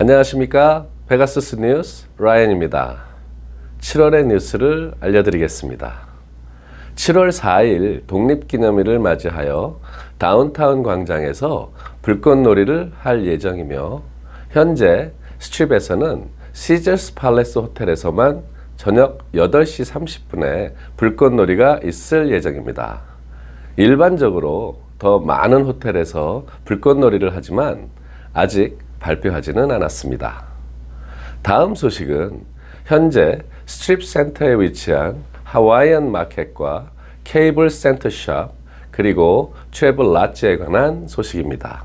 안녕하십니까. 베가스스 뉴스 라이언입니다. 7월의 뉴스를 알려드리겠습니다. 7월 4일 독립기념일을 맞이하여 다운타운 광장에서 불꽃놀이를 할 예정이며 현재 스트립에서는 시저스 팔레스 호텔에서만 저녁 8시 30분에 불꽃놀이가 있을 예정입니다. 일반적으로 더 많은 호텔에서 불꽃놀이를 하지만 아직 발표하지는 않았습니다. 다음 소식은 현재 스트립 센터에 위치한 하와이안 마켓과 케이블 센터 샵 그리고 트래블 라츠에 관한 소식입니다.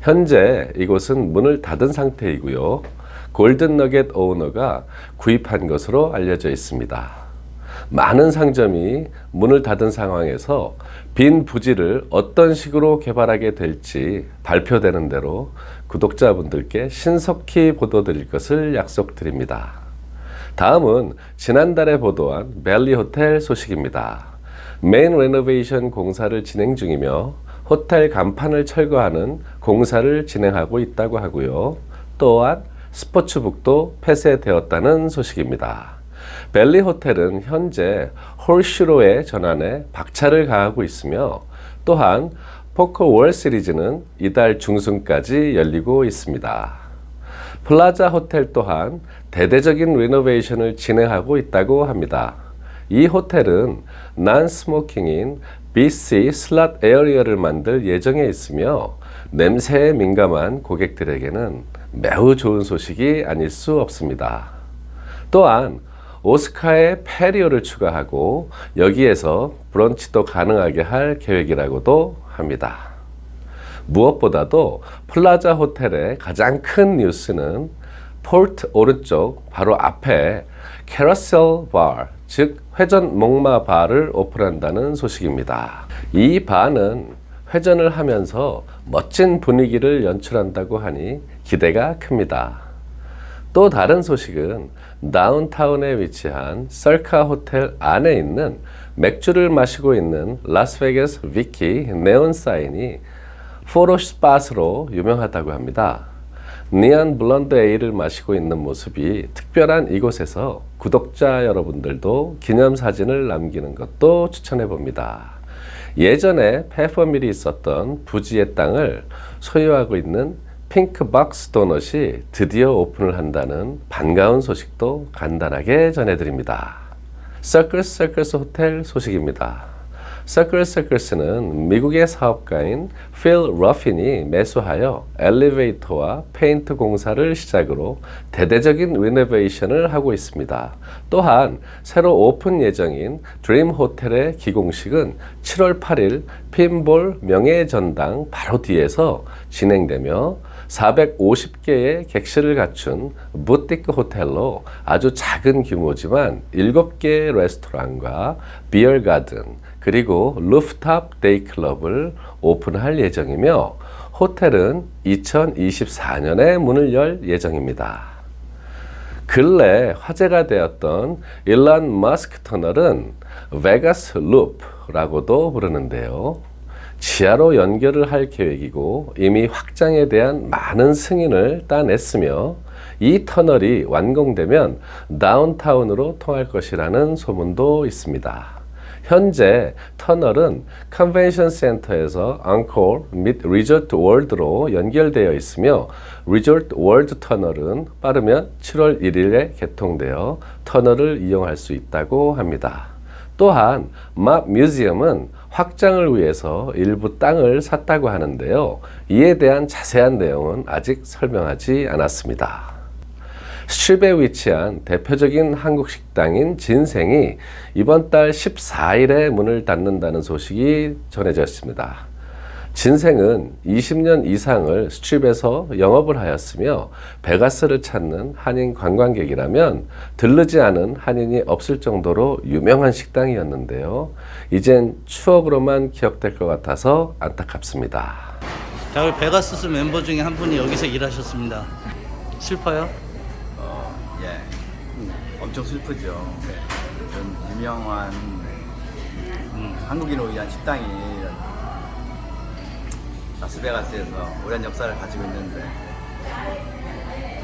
현재 이곳은 문을 닫은 상태이고요. 골든 너겟 오너가 구입한 것으로 알려져 있습니다. 많은 상점이 문을 닫은 상황에서 빈 부지를 어떤 식으로 개발하게 될지 발표되는 대로 구독자분들께 신속히 보도드릴 것을 약속드립니다. 다음은 지난달에 보도한 벨리 호텔 소식입니다. 메인 레노베이션 공사를 진행 중이며 호텔 간판을 철거하는 공사를 진행하고 있다고 하고요. 또한 스포츠북도 폐쇄되었다는 소식입니다. 벨리 호텔은 현재 홀슈로의 전환에 박차를 가하고 있으며 또한 포커 월 시리즈는 이달 중순까지 열리고 있습니다. 플라자 호텔 또한 대대적인 리노베이션을 진행하고 있다고 합니다. 이 호텔은 난 스모킹인 BC 슬랏 에어리어를 만들 예정에 있으며 냄새에 민감한 고객들에게는 매우 좋은 소식이 아닐 수 없습니다. 또한 오스카의 페리오를 추가하고 여기에서 브런치도 가능하게 할 계획이라고도 합니다. 무엇보다도 플라자 호텔의 가장 큰 뉴스는 폴트 오른쪽 바로 앞에 캐러셀 바, 즉 회전 목마 바를 오픈한다는 소식입니다. 이 바는 회전을 하면서 멋진 분위기를 연출한다고 하니 기대가 큽니다. 또 다른 소식은 다운타운에 위치한 썰카 호텔 안에 있는 맥주를 마시고 있는 라스베가스 위키 네온 사인이 포로 스팟으로 유명하다고 합니다. 니안 블런드 에일을 마시고 있는 모습이 특별한 이곳에서 구독자 여러분들도 기념 사진을 남기는 것도 추천해 봅니다. 예전에 페퍼밀이 있었던 부지의 땅을 소유하고 있는 핑크박스 도넛이 드디어 오픈을 한다는 반가운 소식도 간단하게 전해드립니다. 서클스 서클스 호텔 소식입니다. 서클스 서클스는 미국의 사업가인 필 러핀이 매수하여 엘리베이터와 페인트 공사를 시작으로 대대적인 리노베이션을 하고 있습니다. 또한 새로 오픈 예정인 드림 호텔의 기공식은 7월 8일 핀볼 명예전당 바로 뒤에서 진행되며 450개의 객실을 갖춘 부티크 호텔로 아주 작은 규모지만 7개의 레스토랑과 비어 가든 그리고 루프탑 데이 클럽을 오픈할 예정이며 호텔은 2024년에 문을 열 예정입니다. 근래 화제가 되었던 일란 마스크 터널은 베가스 루프라고도 부르는데요. 지하로 연결을 할 계획이고 이미 확장에 대한 많은 승인을 따냈으며 이 터널이 완공되면 다운타운으로 통할 것이라는 소문도 있습니다. 현재 터널은 컨벤션 센터에서 앙콜 및 리조트 월드로 연결되어 있으며 리조트 월드 터널은 빠르면 7월 1일에 개통되어 터널을 이용할 수 있다고 합니다. 또한 맙 뮤지엄은 확장을 위해서 일부 땅을 샀다고 하는데요. 이에 대한 자세한 내용은 아직 설명하지 않았습니다. 스트립에 위치한 대표적인 한국 식당인 진생이 이번 달 14일에 문을 닫는다는 소식이 전해졌습니다. 진생은 20년 이상을 스트립에서 영업을 하였으며 베가스를 찾는 한인 관광객이라면 들르지 않은 한인이 없을 정도로 유명한 식당이었는데요. 이젠 추억으로만 기억될 것 같아서 안타깝습니다. 자, 우리 베가스스 멤버 중에 한 분이 여기서 일하셨습니다. 슬퍼요? 어, 예. 엄청 슬프죠. 좀 유명한 한국인을 위한 식당이 라스베가스에서 오랜 역사를 가지고 있는데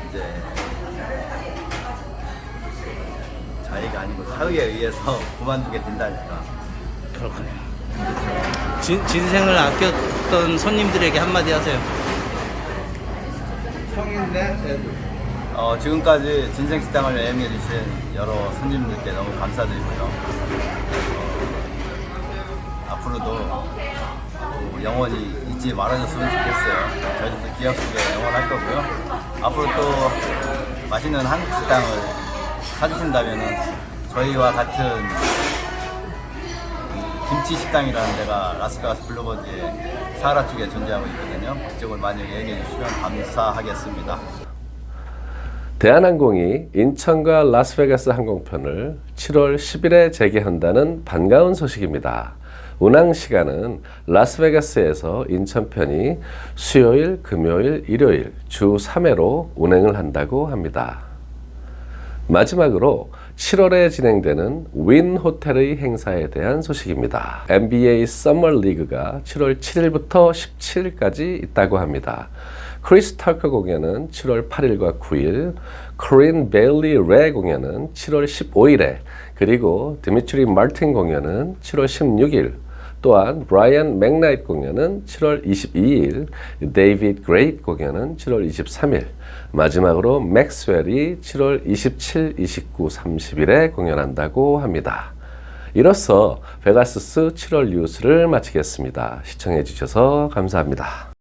이제 자의가 아니고 사의에 의해서 그만두게 된다니까. 그렇군요. 진, 진생을 아꼈던 손님들에게 한마디 하세요. 어, 지금까지 진생식당을 여행해 주신 여러 손님들께 너무 감사드리고요. 어, 앞으로도 어, 영원히 잊지 말아줬으면 좋겠어요. 저희도 기억 속에 영원할 거고요. 앞으로 또 맛있는 한국 식당을 사주신다면 저희와 같은 김치 식당이라는 데가 라스베가스 블루버드의 사하라 쪽에 존재하고 있거든요. 그쪽을 많이 여행해 주시면 감사하겠습니다. 대한항공이 인천과 라스베가스 항공편을 7월 10일에 재개한다는 반가운 소식입니다. 운항 시간은 라스베가스에서 인천편이 수요일, 금요일, 일요일 주 3회로 운행을 한다고 합니다. 마지막으로 7월에 진행되는 윈 호텔의 행사에 대한 소식입니다. NBA 서머 리그가 7월 7일부터 17일까지 있다고 합니다. 크리스 터커 공연은 7월 8일과 9일, 코린 베일리 레 공연은 7월 15일에, 그리고 드미트리 마틴 공연은 7월 16일, 또한 브라이언 맥나이트 공연은 7월 22일, 데이비드 그레이트 공연은 7월 23일, 마지막으로 맥스웰이 7월 27, 29, 30일에 공연한다고 합니다. 이로써 베가스스 7월 뉴스를 마치겠습니다. 시청해 주셔서 감사합니다.